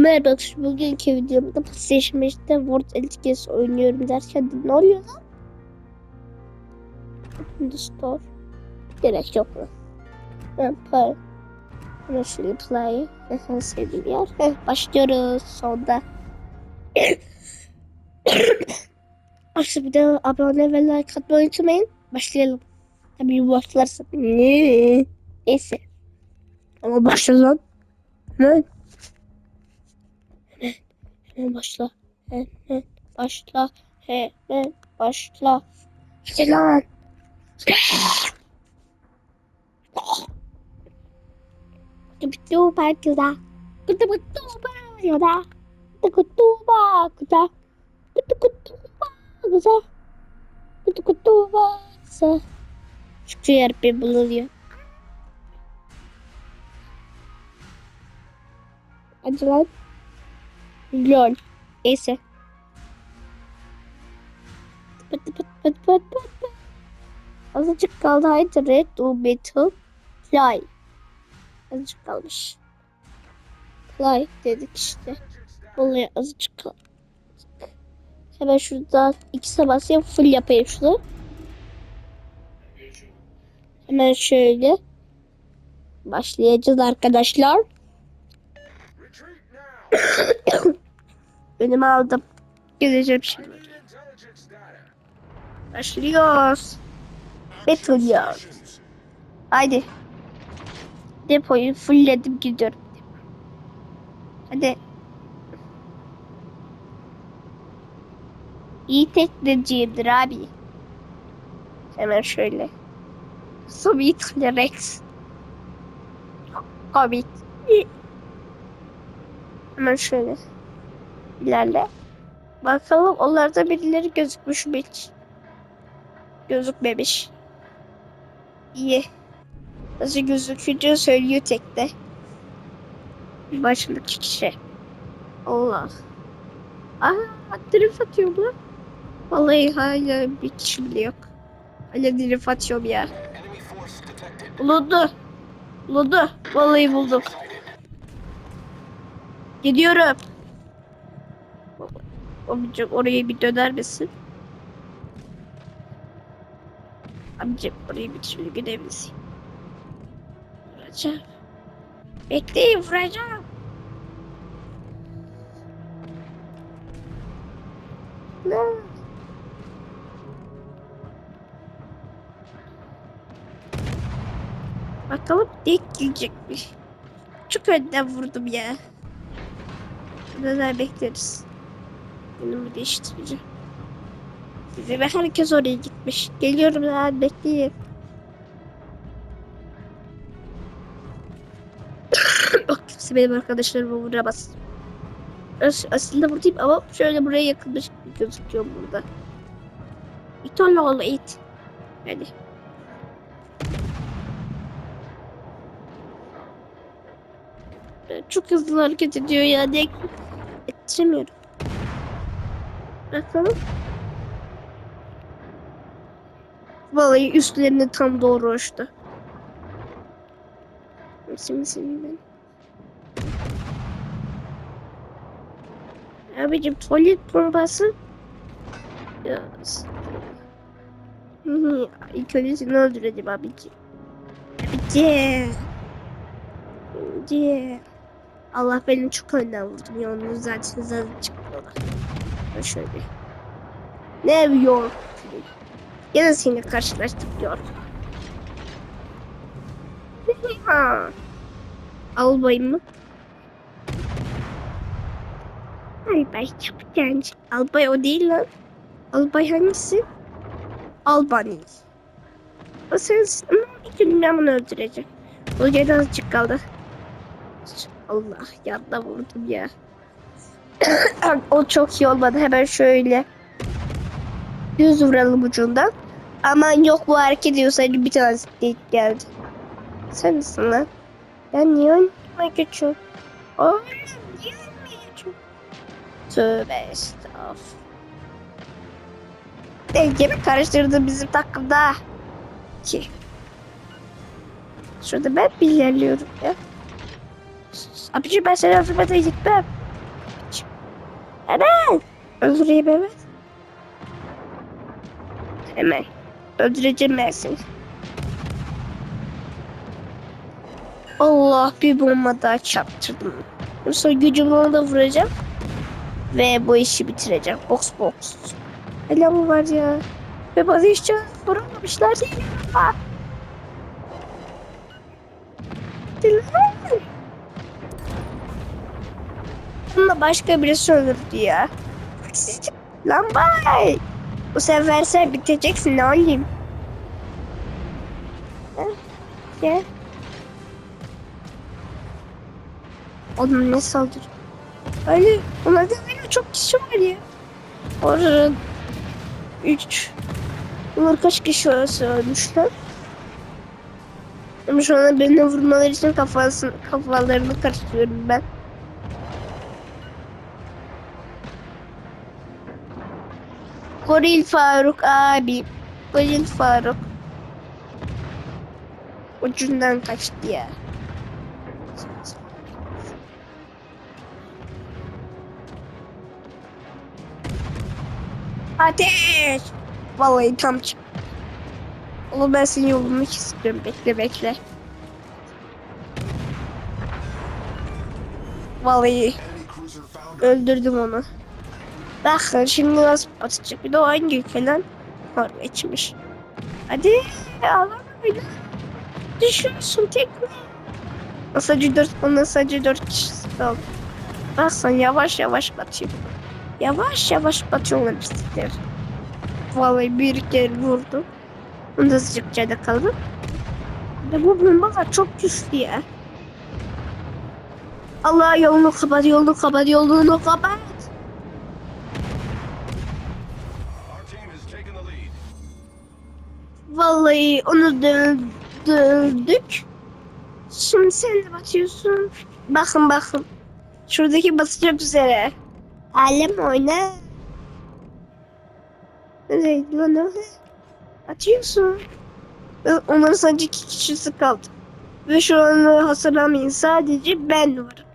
Merhaba bugünkü videomda PlayStation 5'te World Etikets oynuyorum derken de ne oluyor lan? The store. Gerek yok mu? Ben play. Şöyle play. En sevdiğim yer. Heh, başlıyoruz sonda. Aslında bir de abone ve like atmayı unutmayın. Başlayalım. Tabii başlarsa. Neyse. Ama başla lan. Hemen. hemen başla. Hemen başla. Hemen başla. Hadi lan. Kutuba kuda. Kutuba kutuba kuda. Kutuba kuda. Kutuba kuda. Kutuba kuda. Acho que era pebularia. Adelaide. Lol. Neyse. Pıt pıt pıt pıt pıt pıt. Azıcık kaldı. Haydi red o metal. Fly. Azıcık kalmış. Fly dedik işte. Vallahi azıcık kaldı. Hemen şurada iki basayım full yapayım şunu. Hemen şöyle. Başlayacağız arkadaşlar. Önüme aldım. Geleceğim şimdi. Başlıyoruz. Betuluyor. Haydi. Depoyu fullledim gidiyorum. Hadi. İyi tekneciyimdir abi. Hemen şöyle. Soviet Rex. Komik. Hemen şöyle. İlerle. Bakalım onlarda birileri gözükmüş mü hiç? Gözükmemiş. İyi. Nasıl gözükünce söylüyor tekte. Başındaki kişi. Allah. Aa, drift atıyor bu. Vallahi hala bir kişi bile yok. Hala drift atıyorum ya. Bulundu. Bulundu. Vallahi buldum. Gidiyorum. Amcım oraya bir döner misin? Amcım oraya bir şöyle gider misin? Vuracağım. Bekleyin vuracağım. Ne? Bakalım denk gelecekmiş. Çok önden vurdum ya. Neler bekleriz. Önümü değiştireceğim. Ve herkes oraya gitmiş. Geliyorum lan bekleyin. oh, kimse benim arkadaşlarıma vuramaz. As aslında buradayım ama şöyle buraya yakınmış gözüküyor burada. İt oğlu oğlu it. Hadi. Çok hızlı hareket ediyor ya. Ne ettiremiyorum. Bakalım. Vallahi üstlerine tam doğru uçtu. Şimdi senin ben. Abicim tuvalet. Hı hı, İlk önce seni öldüreceğim abicim. Abicim. Abicim. Allah beni çok önden vurdum ya onu zaten zaten çıkmıyorlar. Ben şöyle. New York. Yine seninle karşılaştık diyor. Ha. Albayım mı? Albay genç. Albay o değil lan. Albay hangisi? Albany. O sensin ama ilk gün ben bunu öldüreceğim. O gene azıcık kaldı. Allah yanına vurdum ya. o çok iyi olmadı. Hemen şöyle. Düz vuralım ucundan. Aman yok bu hareket ediyorsa bir tanesi denk geldi. Sen misin lan? Ya niye önüme geçiyorsun? Oğlum niye geçiyorsun? Tövbe estağfurullah. Dengemi karıştırdı bizim takımda. Ki. Şurada ben bir ilerliyorum ya. Abici ben seni öldürmeden gitmem. Hemen. Öldüreyim hemen. Hemen. Öldüreceğim ben seni. Allah bir bomba daha çarptırdım. Sonra gücümle onu da vuracağım. Ve bu işi bitireceğim. Box box. Hele bu var ya. Ve bana hiç vuramamışlar değil ama. Başka birisi öldürdü ya. Lan bay. Bu sefer sen biteceksin ne olayım. Gel. Onun ne saldırı? Öyle onlarda böyle çok kişi var ya. Orada üç. Bunlar kaç kişi olsa ölmüşler. Ama şu anda birine vurmaları için kafasını, kafalarını karıştırıyorum ben. Goril Faruk abi. Goril Faruk. Ucundan kaçtı ya. Ateş! Vallahi tam çık. Oğlum ben seni yolunmak istiyorum. Bekle bekle. Vallahi öldürdüm onu. Bakın şimdi nasıl atacak. Bir de o hangi ülkeden? Norveç'miş. Hadi Allah'ım beni. Düşüyorsun tek mi? Sadece dört, sadece dört kişisi kaldı. Bak sen yavaş yavaş batıyor. Yavaş yavaş batıyorlar bisikletler. Vallahi bir kere vurdum. Onda azıcık canı kaldı. Ve bu bombalar çok güçlü ya. Allah yolunu kapat, yolunu kapat, yolunu kapat. Vallahi onu döndürdük. Şimdi sen de batıyorsun. Bakın bakın. Şuradaki basacak üzere. Alem oyna. Neydi lan o? Atıyorsun. Onların sadece iki kişisi kaldı. Ve şu an hasarlamayın. Sadece ben varım.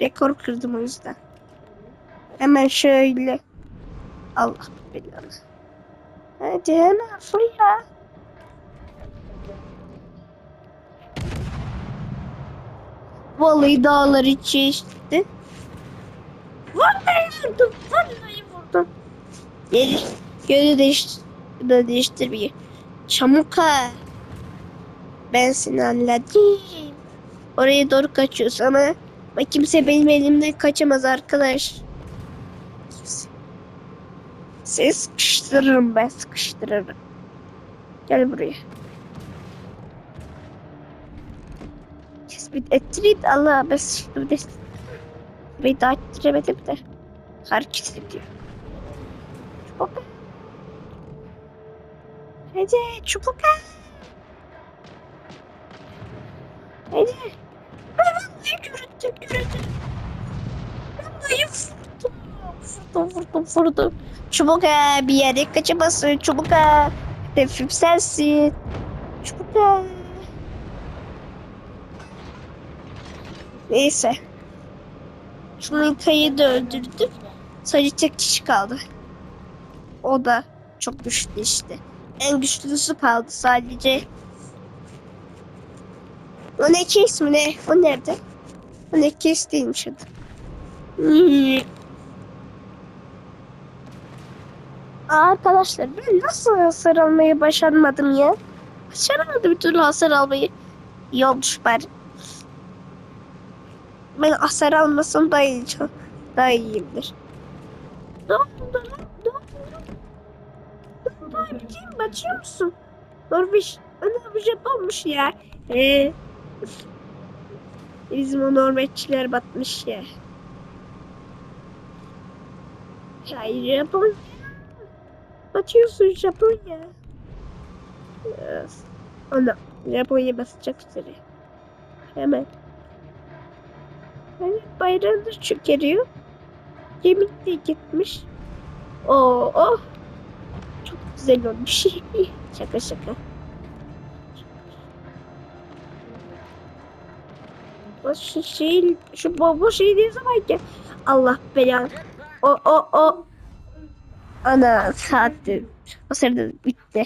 Rekor kırdım o yüzden. Hemen şöyle. Allah belanı. Hadi hemen fırla. Vallahi dağları çeşitli. Vallahi vurdum. Vallahi vurdum. Geri, geri değiş, da değiştir bir. Çamuka. Ben seni anladım. Oraya doğru kaçıyorsun ama ama kimse benim elimden kaçamaz arkadaş. Kimse. Seni sıkıştırırım ben sıkıştırırım. Gel buraya. De Allah ben sıçtım de. Ve daha ettiremedim de. Hareket ediyor. Çubuk. Hadi çubuk. Hadi. Vallahi yürüttüm yürüttüm. Vallahi vurdum. Vurdum vurdum vurdum. Çubuk bir yere kaçamazsın çubuk ha. Hedefim sensin. Çubuk ha. Neyse. Şurayı da öldürdüm. Sadece tek kişi kaldı. O da çok güçlü işte. En güçlüsü kaldı sadece. O ne ki ismi ne? O nerede? O ne ki değilmiş adı. Hmm. Arkadaşlar ben nasıl hasar almayı başarmadım ya? Başaramadım bir türlü hasar almayı. İyi olmuş bari. Ben hasar almasam daha iyi, daha iyiyimdir. Ne oldu lan? Ne? Batıyor musun? Norveç, ana bu Japonmuş ya. Ee, bizim o Norveççiler batmış ya. Hayır Japonya. Batıyorsun Japonya. Yes. Ana Japonya basacak üzere. Hemen. Hani bayrağını çökeriyor. Gemi de gitmiş. Oo, oh. Çok güzel olmuş. şaka şaka. Şu şey, şu baba şey ne zaman ki? Allah belanı. O o o. Ana saattir. O sırada bitti.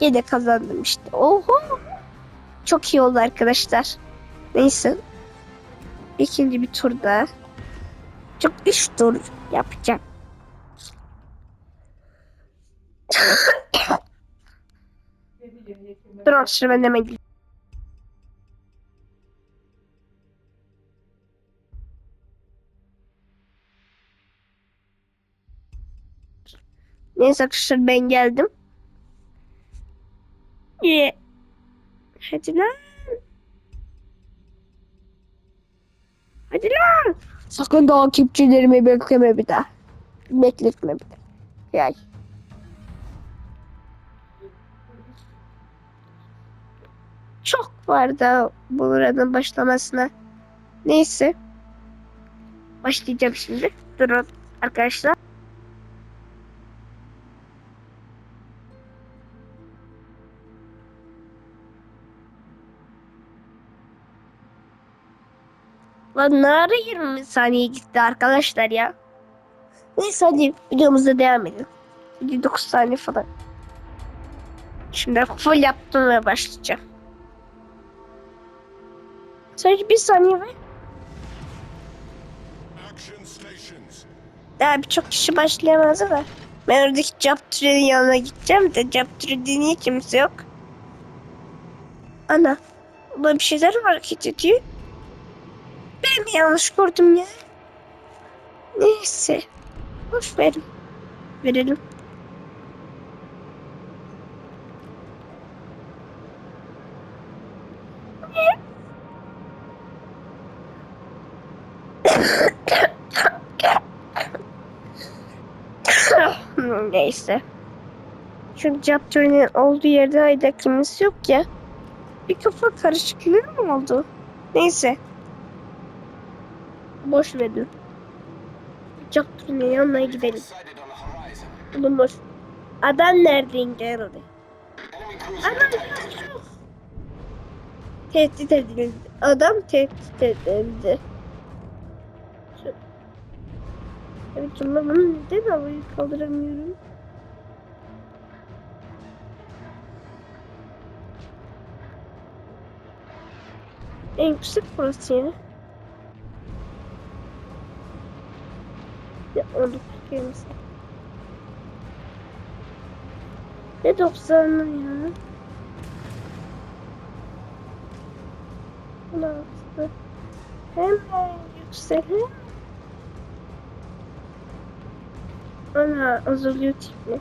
Yine kazandım işte. Oho. Çok iyi oldu arkadaşlar. Neyse. İkinci bir turda. Çok üç tur yapacağım. Dur aşırı ben hemen. Neyse arkadaşlar ben geldim. İyi. Hadi lan. Hadi lan. Sakın takipçilerimi bekleme bir daha. Bekletme bir daha. Yay. Çok var da bu buranın başlamasına. Neyse. Başlayacağım şimdi. Durun arkadaşlar. Lan ne ara 20 saniye gitti arkadaşlar ya. Neyse hadi videomuza devam edelim. 9 saniye falan. Şimdi full yaptım ve başlayacağım. Sadece bir saniye ve daha birçok kişi başlayamaz ama ben oradaki cap trenin yanına gideceğim de cap treni niye kimse yok? Ana, burada bir şeyler var hareket ediyor. Ben mi yanlış gördüm ya? Neyse. Boş verin. Verelim. Neyse. Cap trenin olduğu yerde kimse yok ya. Bir kafa karışıklığı mı oldu? Neyse. Boş verin. Cap trenin yanına gidelim. Boş. Adam nereden geldi? Adam. Tehdit edildi. Adam tehdit edildi. Evet ama bunu neden havayı kaldıramıyorum? En yüksek burası ya. 19 kelimesi. Ne 90'lı ya? 16. Hemen yükselir. Ana azalıyor tipi.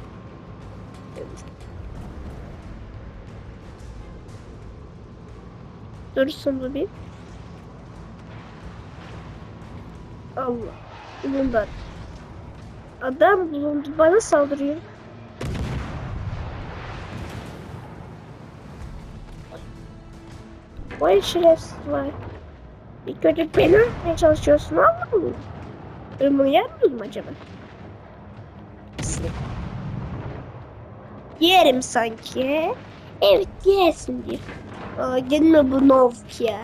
Dursun bu bir. Allah. Bundan. Adam bulundu bana saldırıyor. Vay şerefsiz var. İlk önce beni öldürmeye çalışıyorsun ama mı? Bunu yer miyim acaba? Yerim sanki. Evet yersin diyor. Aa, gelme bu novk ya.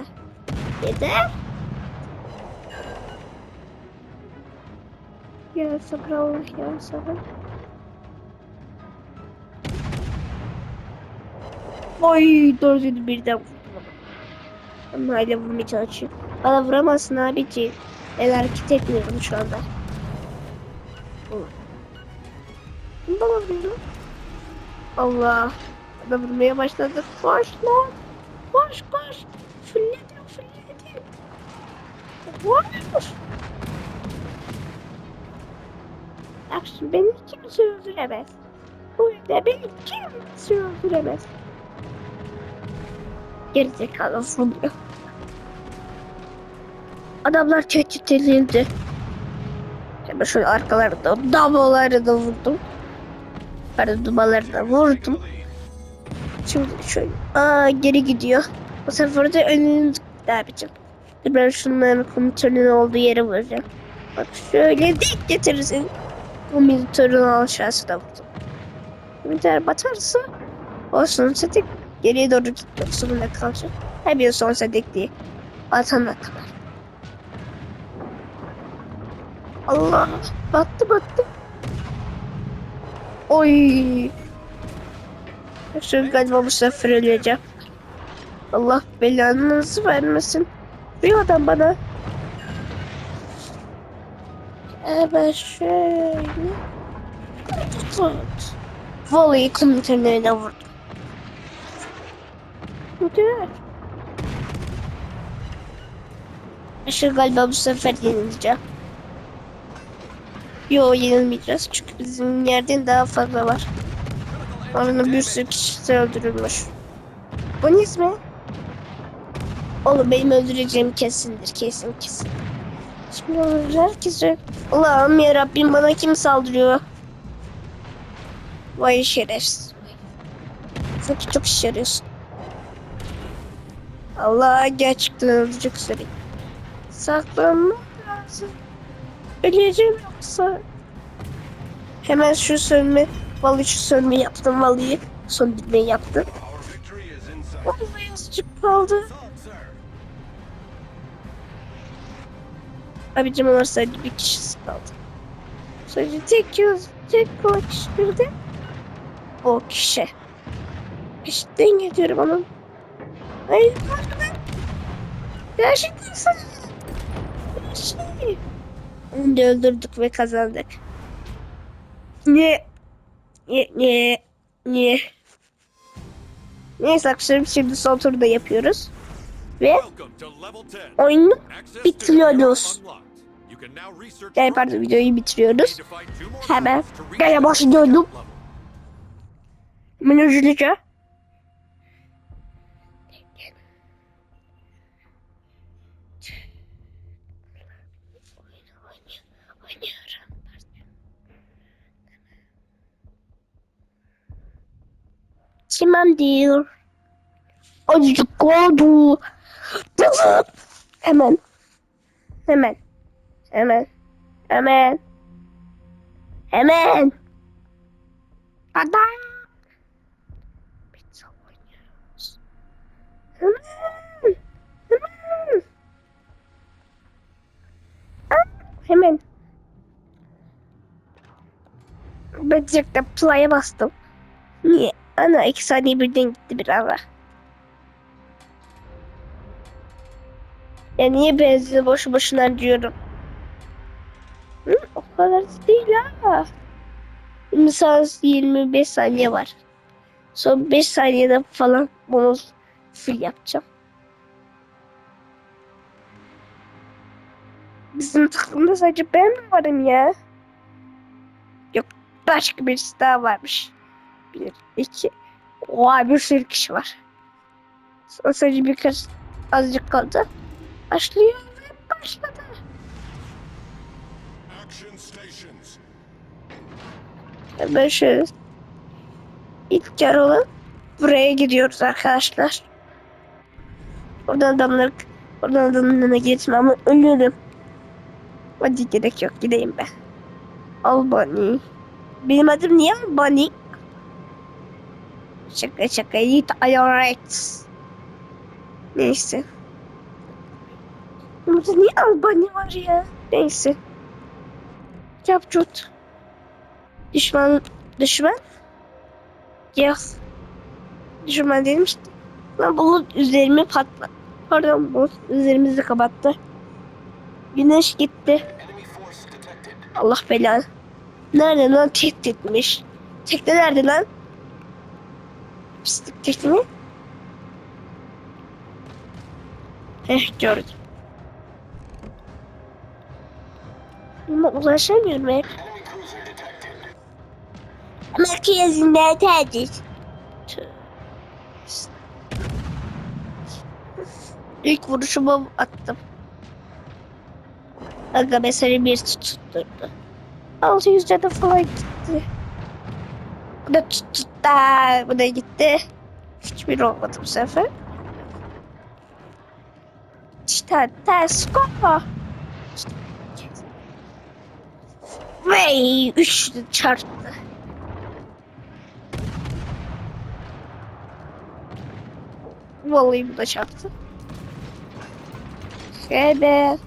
Ya sabır Allah ya sabır. Oy dördünü birden vurdum ama. Hala vurmaya çalışıyor. Bana vuramazsın abici. Ben hareket etmiyorum şu anda. Bana vuruyor. Allah. Bana vurmaya başladı. Koş lan. Koş koş. Fırladım fırladım. Koş. Şimdi beni kimse öldüremez. Bu yüzden beni kimse öldüremez. Gerizekalı fırlıyor. Adamlar tehdit edildi. Hemen şöyle arkalarında damaları da vurdum. Pardon dumaları da vurdum. Şimdi şöyle aa geri gidiyor. Bu sefer de önünü ne ben şunların komutanın olduğu yere vuracağım. Bak şöyle dik getirirsin. Komutanın aşağısı da vurdum. Komutan batarsa olsun tek geriye doğru gitmek zorunda kalacak. Her bir sonrası dik diye. Atana kadar. Allah battı battı. Oy. Şu galiba bu sefer öleceğim. Allah belanızı vermesin. Bir adam bana. Evet şöyle. Tut. Vallahi komutanlarına vurdum. Güzel. Şu galiba bu sefer yenileceğim. Yo yenilmeyeceğiz çünkü bizim yerden daha fazla var. Orada bir sürü kişi öldürülmüş. Bu ne ismi? Oğlum benim öldüreceğim kesindir kesin kesin. Şimdi herkese. Allah'ım yarabbim bana kim saldırıyor? Vay şerefsiz. Sanki çok iş yarıyorsun. Allah gerçekten öldürecek seni. Saklanma lazım. Öleceğim yoksa. Hemen şu sönme, vallahi şu sönme yaptım yaptım. Victory is in sight. Vallahi azıcık kaldı. Abicim ama sadece bir kişisi kaldı. Sadece tek göz, tek o kişi o kişi. Peşinden gidiyorum onun. Hayır, pardon. Gerçekten sana. Şey. Onu da öldürdük ve kazandık. Niye? Niye? Niye? Niye? Neyse arkadaşlar şimdi son turda yapıyoruz. Ve Welcome to level 10. oyunu bitiriyoruz. Yani pardon videoyu bitiriyoruz. Hemen gene başlıyorum. level. Hemen hızlıca. Tamamdır. Azıcık oldu. Hemen. Hemen. Hemen. Hemen. Hemen. Adam. Pizza oynuyoruz. Hemen. Hemen. Hemen. De play'a bastım. Niye? Ana iki saniye birden gitti bir ara. Ya niye benzin boşu boşuna harcıyorum? Hı, o kadar da değil ha. Mesela 25 saniye var. Son 5 saniyede falan bunu full yapacağım. Bizim takımda sadece ben mi varım ya? Yok başka birisi daha varmış. Bir, iki. Oha bir sürü kişi var. Son sadece birkaç azıcık kaldı. Başlıyor ve başladı. Şöyle ilk yer olan buraya gidiyoruz arkadaşlar. Oradan adamlar oradan adamın önüne geçme ama ölüyorum. Hadi gerek yok gideyim ben. Albany. Benim adım niye Albany? Şaka şaka Yiğit alright. Neyse. Burada niye Albany var ya? Neyse. Yapcut. Düşman düşman ya düşman demiştim. Lan bulut üzerimi patladı. Pardon bulut üzerimizi kapattı. Güneş gitti. Allah belanı. Nerede lan tehditmiş. Tekne nerede lan? Pislik tekne. Heh gördüm. Ama ulaşamıyorum hep. Merkezinde tercih. İlk vuruşumu attım. Aga mesela bir tutturdu. 600 canı falan gitti. Bu da tuttu. Bu da gitti. Hiçbir olmadı bu sefer. İşte ters kopa. Vey üçlü çarptı. Vallahi bu da çarptı. Şöyle.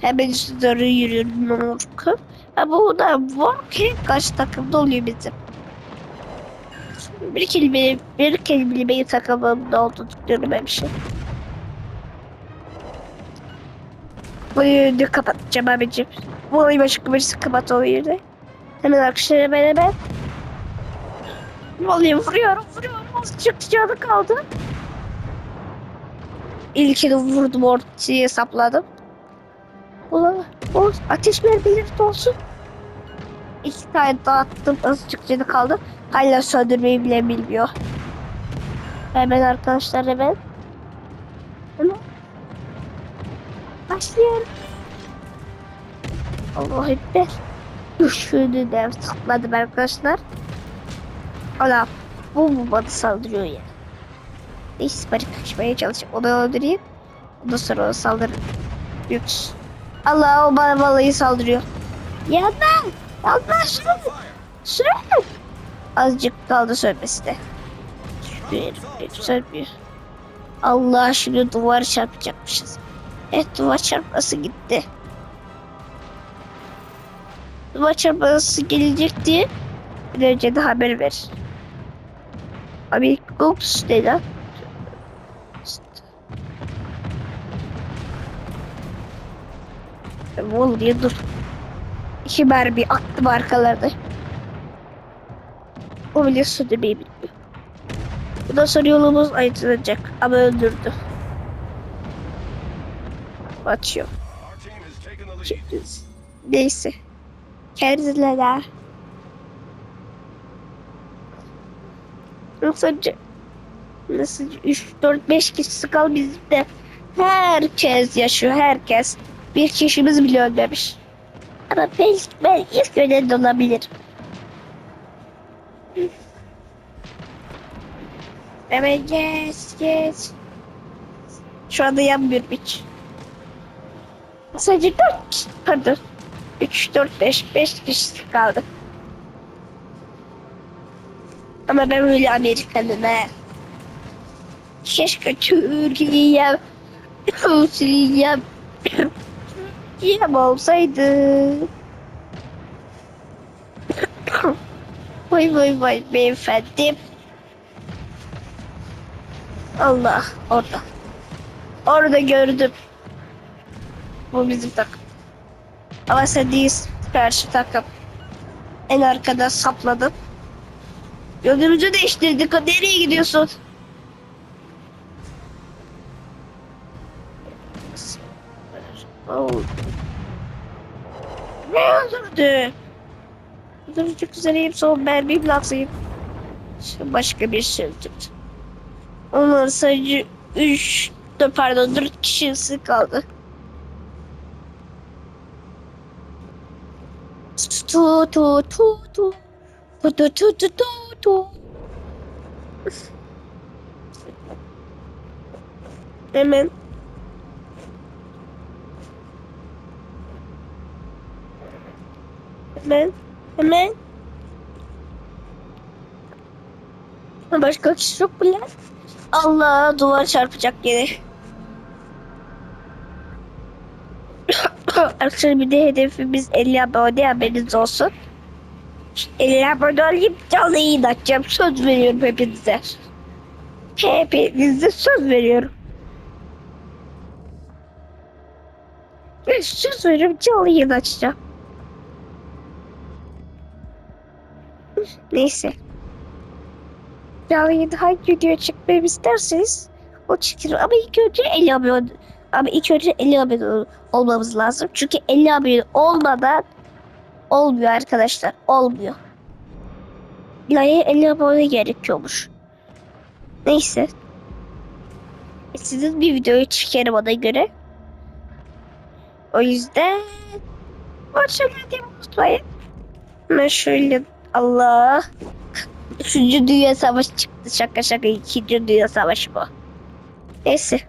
Hemen üstü doğru yürüyorum morku. Ama o da var ki kaç takımda oluyor bizim. Bir kelime, bir kelime benim takımımda olduğunu görmemişim. Bu yönü kapatacağım abicim. Bu olayı başka birisi kapat o yönü. Hemen arkadaşlarım ben. Vallahi vuruyorum vuruyorum. Azıcık canı kaldı. İlkini vurdum ortaya sapladım. Ulan o ateş mermileri de olsun. İki tane dağıttım azıcık canı kaldı. Hala söndürmeyi bile bilmiyor. Hemen arkadaşlar hemen. Hemen. Başlayalım. Allah ekber. Üçünü de sakladım arkadaşlar. Ana bu mu bana saldırıyor ya. Neyse bari kaçmaya çalışayım. Onu öldüreyim. Ondan sonra ona saldırırım. Lüks. Allah o bana vallahi saldırıyor. Yanma! Yanma şunu! Şunu! Azıcık kaldı sönmesi de. Şuraya sönmüyor. Allah şimdi duvar çarpacakmışız. Evet duvar çarpması gitti. Duvar çarpması gelecek diye bir önce de haber ver. Abi Gops ne lan? Vallahi dur. İki mermi attım arkalarına. O bile su demeyi bilmiyor. Bundan sonra yolumuz aydınlanacak ama öldürdü. Açıyor. Neyse. Kendilerine. Nasıl nasıl 3 4 5 kişi kal bizde. Herkes yaşıyor herkes. Bir kişimiz bile ölmemiş. Ama belki ben ilk ölen de olabilirim. Hemen geç geç. Şu anda yanmıyor hiç. Sadece 4 pardon. 3, 4, 5, 5 kişi kaldı. Ama ben böyle Amerikanım he. Keşke Türkiye'm, Türkiye'm, Türkiye'm olsaydı. Vay vay vay beyefendi. Allah orada. Orada gördüm. Bu bizim takım. Ama sen değilsin. Karşı takım. En arkada sapladın. Yolumuzu değiştirdik. Nereye gidiyorsun? Oh. Ne öldürdü? Öldürecek üzereyim son mermiyim lazım. Başka bir şey. Onlar sadece 3 pardon 4 kişisi kaldı. Tu tu tu tu tu tu tu tu tu tu Hemen Hemen Hemen Başka kişi yok mu lan? Allah duvar çarpacak gene. Arkadaşlar bir de hedefimiz 50 abone haberiniz olsun. 50 abone olayım canlı yayın açacağım. Söz veriyorum hepinize. Hepinize söz veriyorum. Söz veriyorum canlı yayın açacağım. Neyse. Canlı yayında hangi video çekmemi isterseniz o çekilir. Ama ilk önce 50 abone ama ilk önce 50 abone ol- olmamız lazım. Çünkü 50 abone olmadan olmuyor arkadaşlar. Olmuyor. İlahi 50 abone gerekiyormuş. Neyse. Sizin bir videoyu çekerim ona göre. O yüzden başlayalım unutmayın. Ben şöyle Allah. Üçüncü Dünya Savaşı çıktı. Şaka şaka. ikinci Dünya Savaşı bu. Neyse.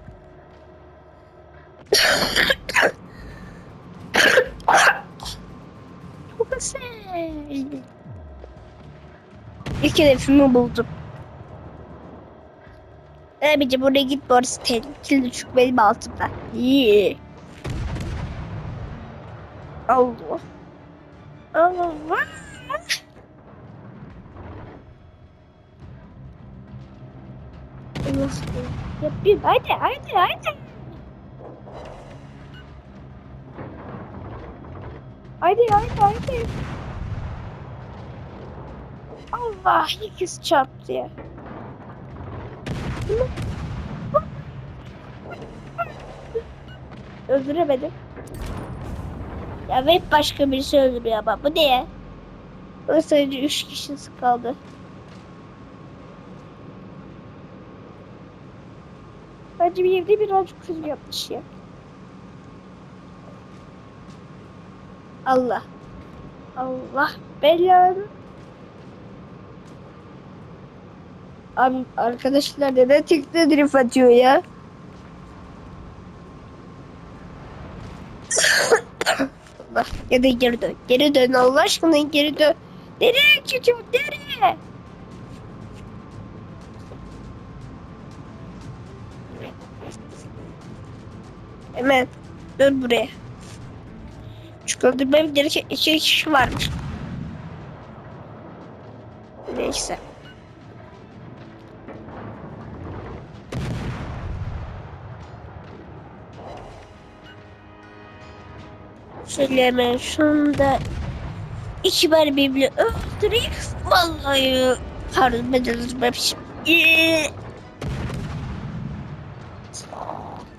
Çok güzel. İlk hedefimi buldum. Abicim buraya git orası tehlikeli çünkü benim altımda. İyi. Allah. Allah. Allah. Yapayım. Haydi haydi haydi. Haydi haydi haydi. Allah ikisi çarptı ya. Öldüremedim. Ya ve başka birisi öldürüyor ama bu ne ya? Sadece üç kişi kaldı. Bence bir evde birazcık kız yapmış ya. Allah. Allah belanı. Abi arkadaşlar neden tekne drift atıyor ya? Allah ya da geri dön. Geri dön Allah aşkına geri dön. Nereye gidiyor? Nereye? Hemen dön buraya. Çünkü öldürmem gereken iki kişi varmış. Neyse. Şöyle hemen şunu da iki bar birbirini öldüreyim. Vallahi pardon ben de öldürmemişim. Ee,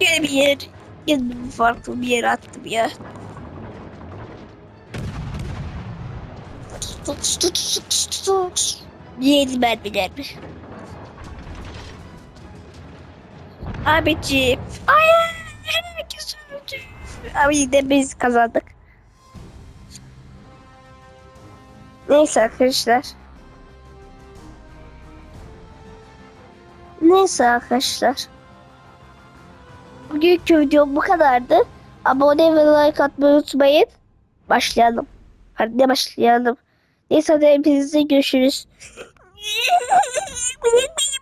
Gene bir yer, bir farklı bir yere attım ya. Yedi mermiler mi? Abiciğim. Ay herkes öldü. Abi yine biz kazandık. Neyse arkadaşlar. Neyse arkadaşlar. Bugünkü videom bu kadardı. Abone ve like atmayı unutmayın. Başlayalım. Hadi başlayalım. Neyse hadi hepinizle görüşürüz.